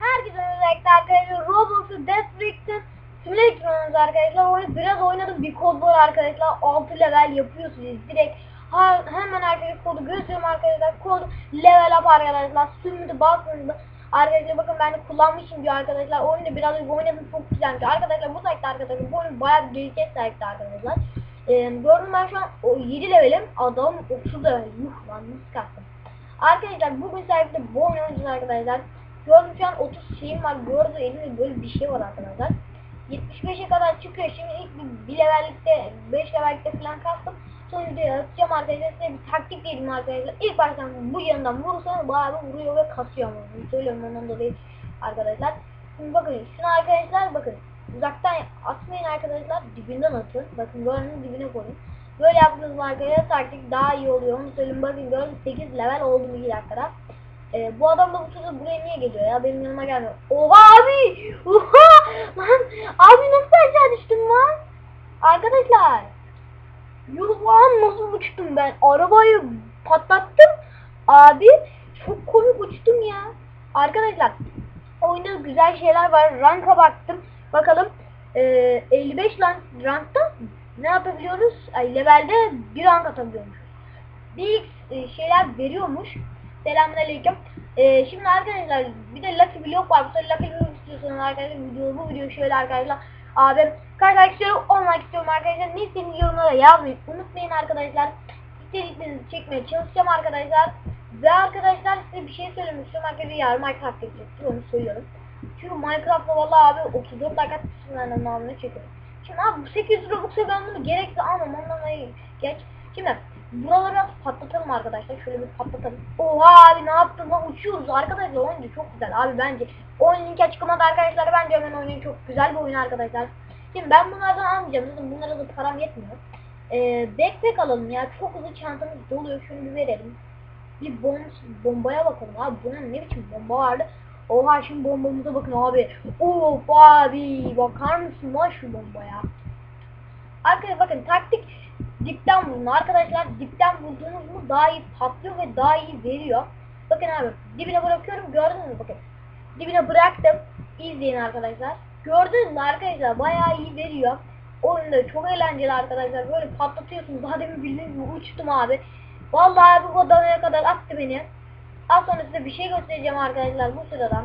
Herkese özellikle arkadaşlar Roblox'u Death Bricks'in Simulator'unuz arkadaşlar. Onu biraz oynadım. Bir kod var arkadaşlar. 6 level yapıyorsunuz. Direkt ha, hemen arkadaşlar kodu gösteriyorum arkadaşlar. Kod level up arkadaşlar. Sümüdü basmanızda. Arkadaşlar bakın ben de kullanmışım diyor arkadaşlar. Oyunu biraz oynadım çok güzelmiş. Arkadaşlar bu saatte arkadaşlar bu oyun bayağı bir gelişe sahipti arkadaşlar. Ee, gördüm ben şu an o 7 levelim. Adam 30 level. Yuh lan nasıl kalktım. Arkadaşlar bugün sahipte bu oynayacağız arkadaşlar. Gördüm şu an 30 şeyim var. Gördüm elimde böyle bir şey var arkadaşlar. 75'e kadar çıkıyor. Şimdi ilk bir, bir levellikte 5 levellikte falan kastım. Sonra videoyu atacağım arkadaşlar. Size bir taktik vereyim arkadaşlar. İlk baştan bu yanından vurursanız bayağı vuruyor ve kasıyor ama. Söylüyorum ondan dolayı arkadaşlar. Şimdi bakın şunu arkadaşlar bakın. Uzaktan atmayın arkadaşlar. Dibinden atın. Bakın gördüğünüz dibine koyun. Böyle yaptığınız arkadaşlar taktik daha iyi oluyor. Onu söyleyeyim bakın gördüm 8 level oldum 2 dakikada. Ee, bu adam da bu sırada buraya niye geliyor ya? Benim yanıma gelmiyor. Oha abi! Oha! Lan abi nasıl aşağı düştüm lan? Arkadaşlar. Yuh lan nasıl uçtum ben? Arabayı patlattım. Abi çok komik uçtum ya. Arkadaşlar oyunda güzel şeyler var. Ranka baktım. Bakalım ee, 55 rank, rankta ne yapabiliyoruz? Ay, levelde bir rank atabiliyormuşuz. Bir e, şeyler veriyormuş. Selamünaleyküm. Ee, şimdi arkadaşlar bir de Lucky Block var. Bu Lucky Block istiyorsanız arkadaşlar video bu video şöyle arkadaşlar. Abim kaç like istiyorum 10 like istiyorum arkadaşlar. Ne istediğiniz yorumlara yazmayı unutmayın arkadaşlar. İstediklerinizi çekmeye çalışacağım arkadaşlar. Ve arkadaşlar size bir şey söylemek istiyorum. Arkadaşlar yarın Minecraft çekeceğiz. Onu söylüyorum. Çünkü Minecraft'ta vallahi abi 34 like atmışsın namını çekiyorum. Şimdi abi bu 800 Robux'a ben bunu gerekli almam ondan dolayı geç. Şimdi buraları biraz patlatalım arkadaşlar. Şöyle bir patlatalım. Oha abi ne yaptın lan uçuyoruz arkadaşlar. Oyuncu çok güzel abi bence. Oyun linki açıklamada arkadaşlar. Bence hemen oyunu çok güzel bir oyun arkadaşlar. Şimdi ben bunlardan almayacağım. Zaten bunlara da param yetmiyor. Ee, backpack alalım ya. Çok hızlı çantamız doluyor. Şunu bir verelim. Bir bomb, bombaya bakalım abi. Bunun ne biçim bomba vardı. Oha şimdi bombamıza bakın abi. Of abi bakar mısın lan şu bombaya. Arkadaşlar bakın taktik dipten vurun arkadaşlar. Dipten vurduğunuz mu daha iyi patlıyor ve daha iyi veriyor. Bakın abi dibine bırakıyorum gördünüz mü bakın. Dibine bıraktım. İzleyin arkadaşlar. Gördünüz mü arkadaşlar bayağı iyi veriyor. Oyunda çok eğlenceli arkadaşlar. Böyle patlatıyorsunuz. Daha demin bildiğiniz gibi uçtum abi. Vallahi bu kodamaya kadar attı beni. Az sonra size bir şey göstereceğim arkadaşlar bu sıradan.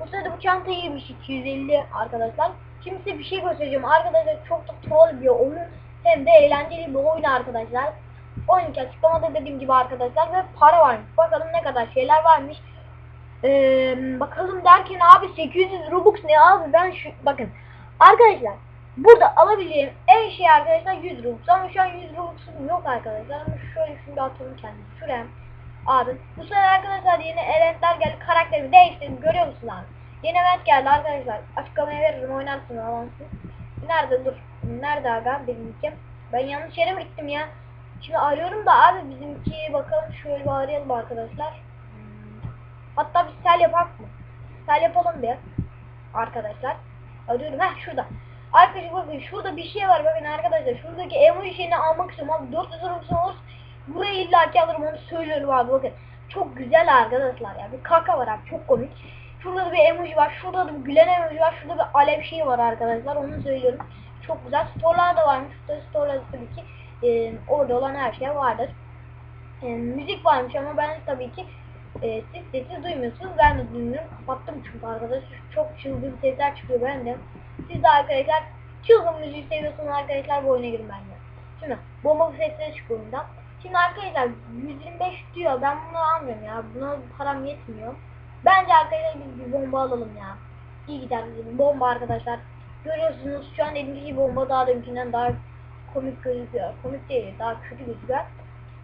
Bu sırada bu çanta iyiymiş 250 arkadaşlar. Şimdi size bir şey göstereceğim arkadaşlar çok da troll bir oyun hem de eğlenceli bir oyun arkadaşlar. Oyun açıklamada dediğim gibi arkadaşlar ve para varmış. Bakalım ne kadar şeyler varmış. Ee, bakalım derken abi 800 Robux ne abi ben şu bakın arkadaşlar burada alabileceğim en şey arkadaşlar 100 Robux ama şu an 100 Robux'um yok arkadaşlar ama şöyle şunu bir atalım kendisi şuraya abi bu sefer arkadaşlar yeni eventler geldi karakterimi değiştirdim görüyor musun abi? Yeni event geldi arkadaşlar açıklamaya veririm oynarsın avansız nerede? Dur. Nerede aga? Benimki ben yanlış yere mi gittim ya? Şimdi arıyorum da abi bizimki bakalım şöyle bir arayalım arkadaşlar. Hatta bir sel yapak mı? Sel yapalım bir arkadaşlar. Arıyorum heh şurada. Arkadaşlar bakın şurada bir şey var bakın arkadaşlar şuradaki emoji şeyini almak istiyorum abi 400 Robux olursa buraya illaki alırım onu söylüyorum abi bakın. Çok güzel arkadaşlar ya bir kaka var abi çok komik. Şurada da bir emoji var şurada da bir gülen emoji var şurada bir alev şeyi var arkadaşlar onu söylüyorum. Çok güzel. Storelar da varmış şurada storelar tabii ki e, orada olan her şey vardır. E, müzik varmış ama ben tabii ki e, siz sesi duymuyorsunuz ben de duymuyorum. Kapattım çünkü arkadaşlar çok çılgın sesler çıkıyor ben de siz de arkadaşlar çılgın müziği seviyorsanız arkadaşlar bu oyuna girin bence. Şimdi bomba sesleri çıkıyor bundan. Şimdi arkadaşlar 125 diyor ben bunu almıyorum ya buna param yetmiyor. Bence arkadaşlar biz bir bomba alalım ya. İyi gider bizim bomba arkadaşlar. Görüyorsunuz şu an elimdeki bomba daha deminkinden daha komik gözüküyor. Komik değil daha kötü gözüküyor.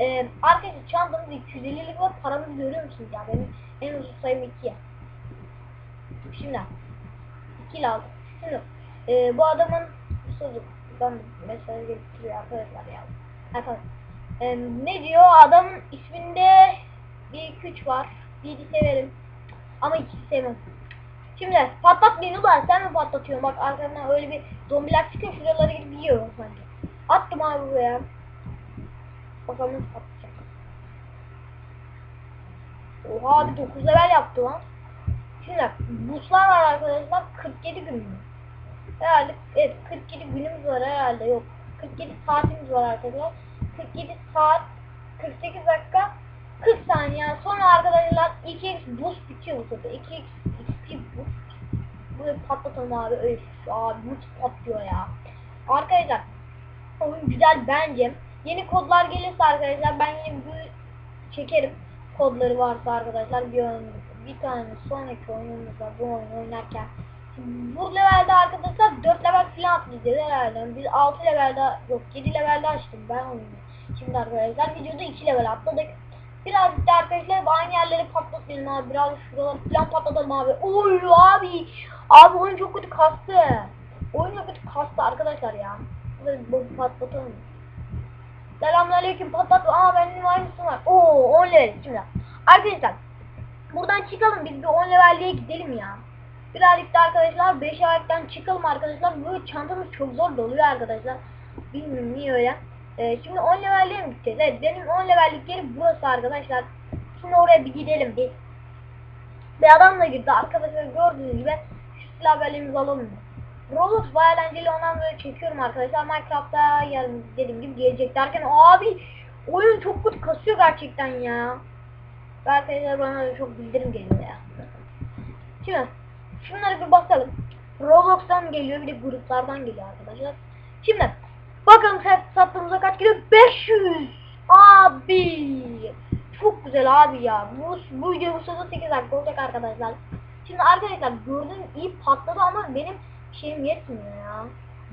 Ee, arkadaşlar çantamızda 250'lik var paramızı görüyor musunuz ya benim en uzun sayım 2 ya. Şimdi 2 aldım. Şimdi e, bu adamın sözü ben mesaj getiriyor arkadaşlar ya. Efendim. E, ne diyor? Adamın isminde bir iki üç var. Biri severim. Ama ikisi sevmem. Şimdi patlat beni ulan sen mi patlatıyorsun? Bak arkadan öyle bir zombiler çıkıyor şuraları gidip yiyor sanki. Attım abi buraya. Bakalım nasıl patlayacak. Oha abi 9 level yaptı lan. Şimdi buslar var arkadaşlar 47 gün mü? Herhalde evet 47 günümüz var herhalde yok. 47 saatimiz var arkadaşlar. 47 saat 48 dakika 40 saniye sonra arkadaşlar 2x boost bitiyor bu sefer. 2x XP boost. Böyle patlatalım abi. Öf abi boost patlıyor ya. Arkadaşlar oyun güzel bence. Yeni kodlar gelirse arkadaşlar ben yine bir çekerim. Kodları varsa arkadaşlar bir bir tane sonraki oyunumuzda bu oyunu oynarken bu levelde arkadaşlar 4 level falan atlayacağız herhalde. Biz 6 levelde yok 7 levelde açtım ben oyunu. Şimdi arkadaşlar videoda 2 level atladık. Birazcık da arkadaşlar aynı yerleri patlatmayalım abi. Biraz şuraları falan patlatalım abi. Oy abi. Abi oyun çok kötü kastı. Oyun çok kötü kastı arkadaşlar ya. Böyle bu patlatalım. Selamünaleyküm patlat. Aa benim aynısı var. Oo 10 level şimdi. Arkadaşlar buradan çıkalım biz bir 10 levelliğe gidelim ya. Birazcık da arkadaşlar 5 ayaktan çıkalım arkadaşlar. Böyle çantamız çok zor doluyor arkadaşlar. Bilmiyorum niye öyle. Ee, şimdi 10 levelliğe mi gideceğiz? Evet benim 10 levellik yerim burası arkadaşlar. Şimdi oraya bir gidelim. Bir adam da girdi arkadaşlar gördüğünüz gibi şu silah belimizi alalım? Roblox bayağı eğlenceli ondan böyle çekiyorum arkadaşlar. Minecraft'ta yarın dediğim gibi gelecek derken abi oyun çok kötü kasıyor gerçekten ya. Arkadaşlar bana çok bildirim geliyor ya. Şimdi şunları bir basalım. Roblox'tan geliyor bir de gruplardan geliyor arkadaşlar. Şimdi bakalım set sattığımızda kaç geliyor? 500 abi. Çok güzel abi ya. Bu, bu video bu sırada 8 dakika olacak arkadaşlar. Şimdi arkadaşlar gördüğüm iyi patladı ama benim şeyim yetmiyor ya.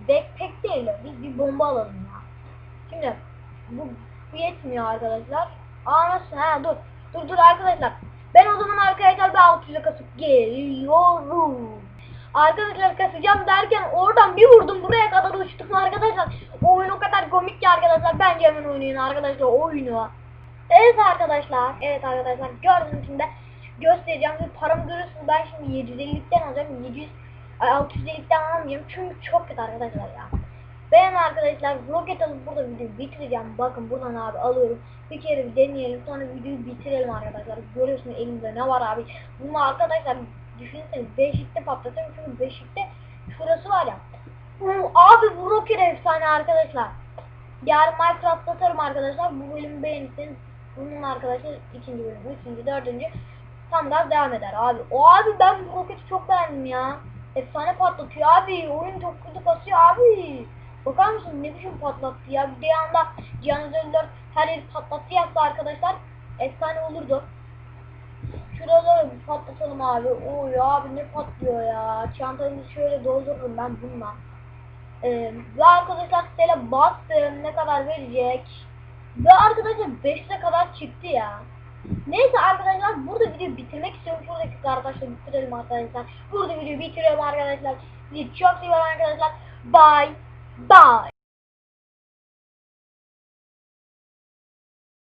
Backpack değil de biz bir bomba alalım ya. Şimdi bu, bu yetmiyor arkadaşlar. Aa nasıl? Ha dur. Dur dur arkadaşlar. Ben o zaman arkadaşlar bir 600'e kasıp geliyorum. Arkadaşlar kasacağım derken oradan bir vurdum buraya kadar uçtum arkadaşlar. Oyun o kadar komik ki arkadaşlar. Bence hemen oynayın arkadaşlar oyunu. Evet arkadaşlar. Evet arkadaşlar gördüğünüz de göstereceğim. Bir paramı görürsünüz. Ben şimdi 750'likten alacağım. 700 ay 650'likten almayacağım. Çünkü çok kötü arkadaşlar ya. Ben arkadaşlar roket alıp burada videoyu bitireceğim. Bakın buradan abi alıyorum. Bir kere bir deneyelim sonra videoyu bitirelim arkadaşlar. Görüyorsunuz elimde ne var abi. Bunu arkadaşlar düşünseniz beşikte patlatıyorum. Çünkü beşikte şurası var ya. Abi bu roket efsane arkadaşlar. Yarın Minecraft atarım arkadaşlar. Bu bölümü beğenirseniz bunun arkadaşlar ikinci bölüm, üçüncü, dördüncü tam gaz devam eder abi. O abi ben bu roketi çok beğendim ya. Efsane patlatıyor abi. Oyun çok kötü kasıyor abi. Bakar mısın ne biçim patlattı ya. Bir de anda Cihan her yeri patlattı yaptı arkadaşlar. Efsane olurdu. Şuraları bir patlatalım abi. Oy abi ne patlıyor ya. Çantamızı şöyle doldururum ben bununla. Ee, ve arkadaşlar sitele bastım. Ne kadar verecek? Ve arkadaşlar 5'e kadar çıktı ya. Neyse arkadaşlar burada videoyu bitirmek istiyorum. Şuradaki arkadaşlar bitirelim arkadaşlar. Burada videoyu bitiriyorum arkadaşlar. Sizi çok seviyorum arkadaşlar. Bye. Bye.